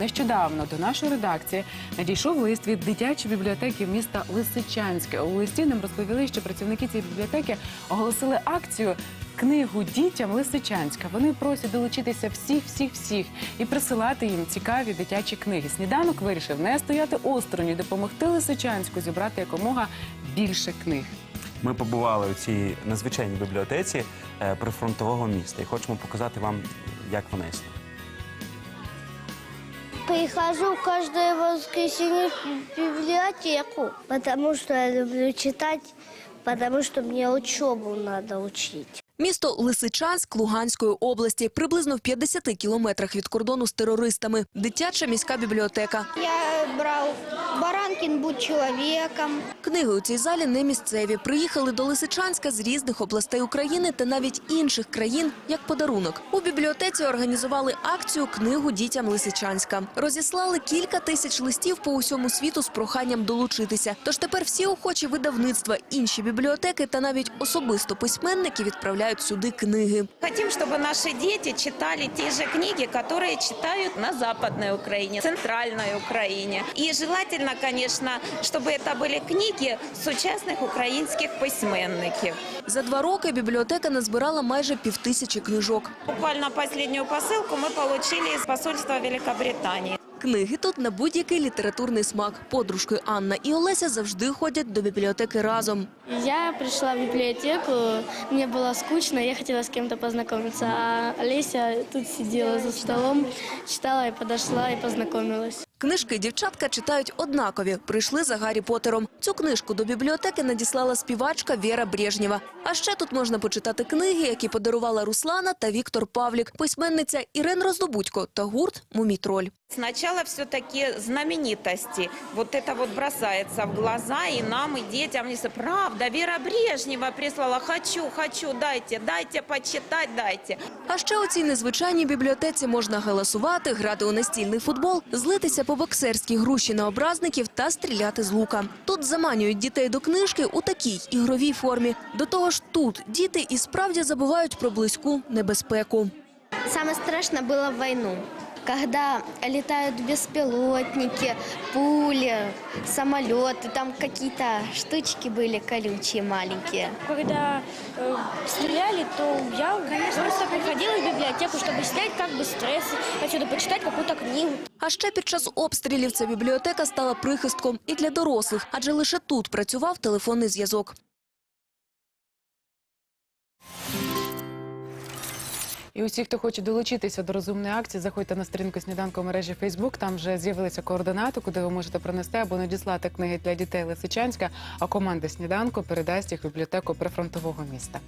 Нещодавно до нашої редакції надійшов лист від дитячої бібліотеки міста Лисичанське. У листі нам розповіли, що працівники цієї бібліотеки оголосили акцію книгу дітям Лисичанська. Вони просять долучитися всіх, всіх, всіх і присилати їм цікаві дитячі книги. Сніданок вирішив не стояти осторонь і допомогти Лисичанську зібрати якомога більше книг. Ми побували у цій надзвичайній бібліотеці е, прифронтового міста і хочемо показати вам, як вона існує. Прихожу каждое воскресенье в библиотеку, потому что я люблю читать, потому что мне учебу надо учить. Місто Лисичанськ Луганської області, приблизно в 50 кілометрах від кордону з терористами. Дитяча міська бібліотека. Я брал «Баранкин, будь человеком». Книги у цій залі не місцеві. Приїхали до Лисичанська з різних областей України та навіть інших країн як подарунок. У бібліотеці організували акцію Книгу дітям Лисичанська. Розіслали кілька тисяч листів по усьому світу з проханням долучитися. Тож тепер всі охочі видавництва, інші бібліотеки та навіть особисто письменники відправляють сюди книги. Хотим, чтобы наши дети читали те же книги, которые читают на Западной Украине, Центральной Украине. И желательно, конечно, чтобы это были книги сучасних українських письменників. За два роки бібліотека назбирала майже півтисячі книжок. Буквально последнюю посылку мы получили из посольства Великобритании. Книги тут на будь-який літературний смак. Подружки Анна і Олеся завжди ходять до бібліотеки разом. Я пришла в библиотеку, мне было скучно, я хотела с кем-то познакомиться, а Олеся тут сидела за столом, читала и подошла и познакомилась. Книжки дівчатка читають однакові. Прийшли за Гаррі Поттером. Цю книжку до бібліотеки надіслала співачка Віра Брежнєва. А ще тут можна почитати книги, які подарувала Руслана та Віктор Павлік, письменниця Ірен Роздобудько та гурт «Мумітроль». Сначала все-таки знаменитости. Вот это вот бросается в глаза и нам, и детям. Говорят, правда, Вера Брежнева прислала. Хочу, хочу, дайте, дайте почитать, дайте. А ще у цій незвичайній бібліотеці можна галасувати, грати у настільний футбол, злитися по боксерській груші на образників та стріляти з лука. Тут заманюють дітей до книжки у такій ігровій формі. До того ж, тут діти і справді забувають про близьку небезпеку. Саме страшное було в войну, когда летают беспилотники, пули, самолеты, там какие-то штучки были колючие маленькие. Когда э, стреляли, то я просто приходила в библиотеку, чтобы снять как бы стресс, отсюда почитать какую-то книгу. А ще під час обстрілів ця бібліотека стала прихистком і для дорослих, адже лише тут працював телефонний зв'язок. І усі, хто хоче долучитися до розумної акції, заходьте на сторінку сніданку мережі Фейсбук. Там вже з'явилися координати, куди ви можете принести або надіслати книги для дітей Лисичанська. А команда сніданку передасть їх в бібліотеку прифронтового міста.